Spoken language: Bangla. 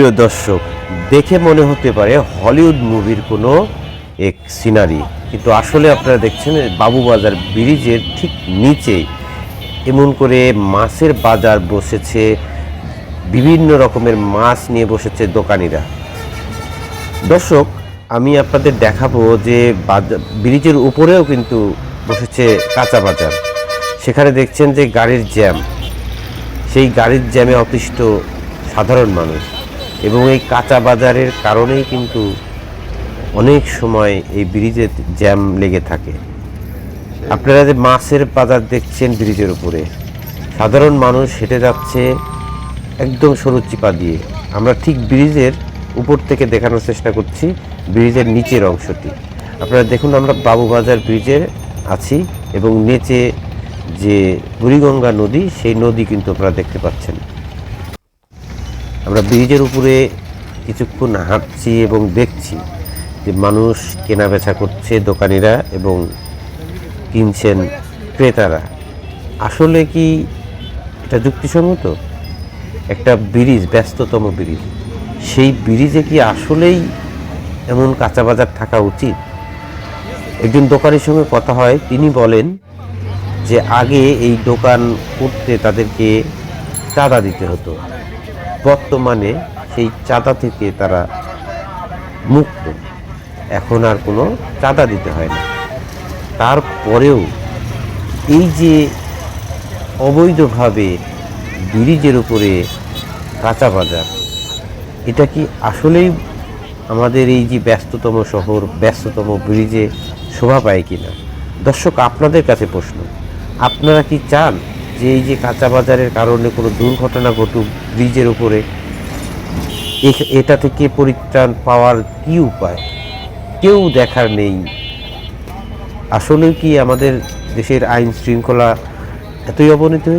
প্রিয় দর্শক, দেখে মনে হতে পারে হলিউড মুভির কোনো এক সিনারি, কিন্তু আসলে আপনারা দেখছেন বাবুবাজার ব্রিজের ঠিক নিচে। এমন করে মাছের বাজার বসেছে, বিভিন্ন রকমের মাছ নিয়ে বসেছে দোকানিরা। দর্শক, আমি আপনাদের দেখাবো যে ব্রিজের উপরেও কিন্তু বসেছে কাঁচা বাজার। সেখানে দেখছেন যে গাড়ির জ্যাম। সেই গাড়ির জ্যামে অতিষ্ঠ সাধারণ মানুষ। এবং এই কাঁচা বাজারের কারণেই কিন্তু অনেক সময় এই ব্রিজে জ্যাম লেগে থাকে। আপনারা যে মাছের বাজার দেখছেন ব্রিজের উপরে, সাধারণ মানুষ হেঁটে যাচ্ছে একদম সরু চিপা দিয়ে। আমরা ঠিক ব্রিজের উপর থেকে দেখানোর চেষ্টা করছি, ব্রিজের নিচের অংশটি। আপনারা দেখুন, আমরা বাবুবাজার ব্রিজে আছি এবং নিচে যে বুড়িগঙ্গা নদী, সেই নদী কিন্তু আপনারা দেখতে পাচ্ছেন। আমরা ব্রিজের উপরে কিছুক্ষণ হাঁটছি এবং দেখছি যে মানুষ কেনা বেচা করছে দোকানিরা এবং কিনছেন ক্রেতারা। আসলে কি এটা যুক্তিসঙ্গত? একটা ব্রিজ, ব্যস্ততম ব্রিজ, সেই ব্রিজে কি আসলেই এমন কাঁচা বাজার থাকা উচিত? একজন দোকানের সঙ্গে কথা হয়, তিনি বলেন যে আগে এই দোকান করতে তাদেরকে চাঁদা দিতে হতো। বর্তমানে সেই চাঁদা থেকে তারা মুক্ত। এখন আর কোনো চাঁদা দিতে হয় না। তারপরেও এই যে অবৈধভাবে ব্রিজের উপরে কাঁচা বাজার, এটা কি আসলেই আমাদের এই যে ব্যস্ততম শহর, ব্যস্ততম ব্রিজে শোভা পায় কিনা? দর্শক, আপনাদের কাছে প্রশ্ন, আপনারা কি চান যে এই যে কাঁচা বাজারের কারণে কোনো দুর্ঘটনা ঘটুক ব্রিজের উপরে এটা থেকে পরিত্রাণ পাওয়ার কি উপায়? কেউ দেখার নেই। আসলে কি আমাদের দেশের আইন শৃঙ্খলা এতই অবনীত হয়েছে?